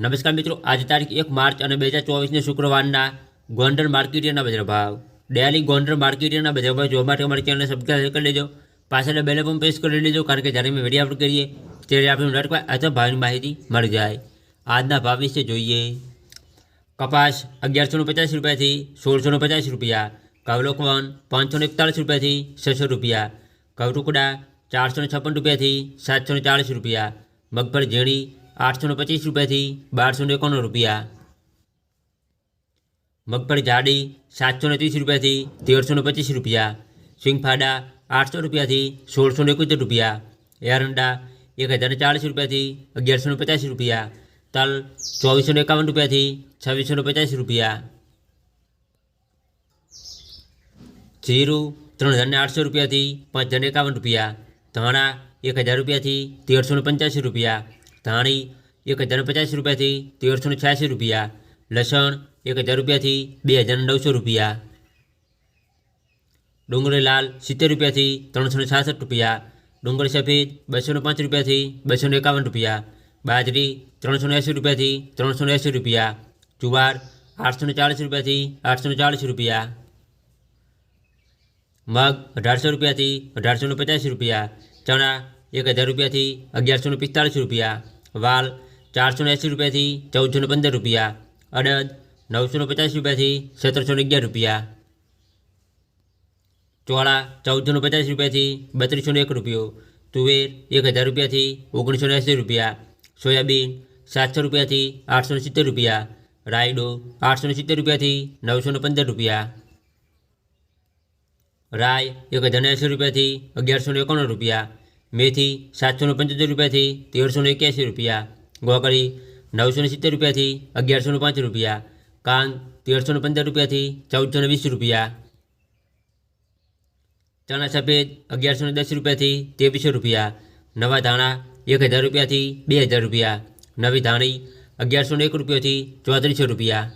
નમસ્કાર મિત્રો, આજ તારીખ એક માર્ચ અને બે હજાર ચોવીસને શુક્રવારના ગોંડલ માર્કેટિયરના બજાર ભાવ. ડેલી ગોંડલ માર્કેટિયરના બજાર ભાવ જોવા માટે અમારી ચેનલને સબસ્ક્રાઈબ કરી લેજો. પાછળ બેલે પણ પ્રેસ કરી લેજો, કારણ કે જ્યારે અમે વીડિયો અપલોડ કરીએ, ત્યારે આપણે નટવા અથવા ભાવની માહિતી મળી જાય. આજના ભાવ વિશે જોઈએ. કપાસ અગિયારસો પચાસ રૂપિયાથી સોળસો પચાસ રૂપિયા, કવલોકવન પાંચસો એકતાળીસ રૂપિયાથી છસો રૂપિયા, કવટુકડા ચારસો છપ્પન રૂપિયાથી સાતસો ચાળીસ રૂપિયા, મગફળી ઝીણી આઠસો પચીસ રૂપિયાથી બારસો એકાણું રૂપિયા મગફળી જાડી સાતસો ત્રીસ રૂપિયાથી તેરસો પચીસ રૂપિયા સિંગફાડા આઠસો રૂપિયાથી સોળસો એકોતેર રૂપિયા એરંડા એક હજાર ચાળીસ રૂપિયાથી અગિયારસો પચાસ રૂપિયા તલ ચોવીસો એકાવન રૂપિયાથી છવ્વીસો પચાસ રૂપિયા જીરું ત્રણ હજારને આઠસો રૂપિયાથી પાંચ હજાર એકાવન રૂપિયા ધાણા એક હજાર રૂપિયાથી તેરસો પંચ્યાસી રૂપિયા ધાણી એક હજાર પચાસ રૂપિયાથી તેરસો છ્યાસી રૂપિયા લસણ એક હજાર રૂપિયાથી બે હજાર નવસો રૂપિયા ડુંગળી લાલ સિત્તેર રૂપિયાથી ત્રણસો છાસઠ રૂપિયા ડુંગળી સફેદ બસો પાંચ રૂપિયાથી બસો એકાવન રૂપિયા બાજરી ત્રણસો એંસી રૂપિયાથી ત્રણસો એંસી રૂપિયા જુવાર આઠસો ચાળીસ રૂપિયાથી આઠસો ચાળીસ રૂપિયા મગ અઢારસો રૂપિયાથી અઢારસો પચાસ રૂપિયા ચણા એક હજાર રૂપિયાથી અગિયારસો પિસ્તાળીસ રૂપિયા વાલ ચારસો એંસી રૂપિયાથી ચૌદસો પંદર રૂપિયા અડદ નવસો પચાસ રૂપિયાથી સત્તરસો અગિયાર રૂપિયા ચોળા ચૌદસો પચાસ રૂપિયાથી બત્રીસો એક રૂપિયો તુવેર એક હજાર રૂપિયાથી ઓગણીસો એંસી રૂપિયા સોયાબીન સાતસો રૂપિયાથી આઠસો સિત્તેર રૂપિયા રાયડો આઠસો સિત્તેર રૂપિયાથી નવસો પંદર રૂપિયા રાય એક હજાર એંસી રૂપિયાથી અગિયારસો એકાણું રૂપિયા મેથી સાતસો પંચોતેર રૂપિયાથી તેરસો એક્યાસી રૂપિયા ગોકળી નવસો સિત્તેર રૂપિયાથી અગિયારસો પાંચ રૂપિયા કાંગ તેરસો પંદર રૂપિયાથી ચૌદસો વીસ રૂપિયા ચણા સફેદ અગિયારસો દસ રૂપિયાથી ત્રેવીસો રૂપિયા નવા ધાણા એક હજાર રૂપિયાથી બે હજાર રૂપિયા નવી ધાણી અગિયારસો એક રૂપિયાથી ચોત્રીસો રૂપિયા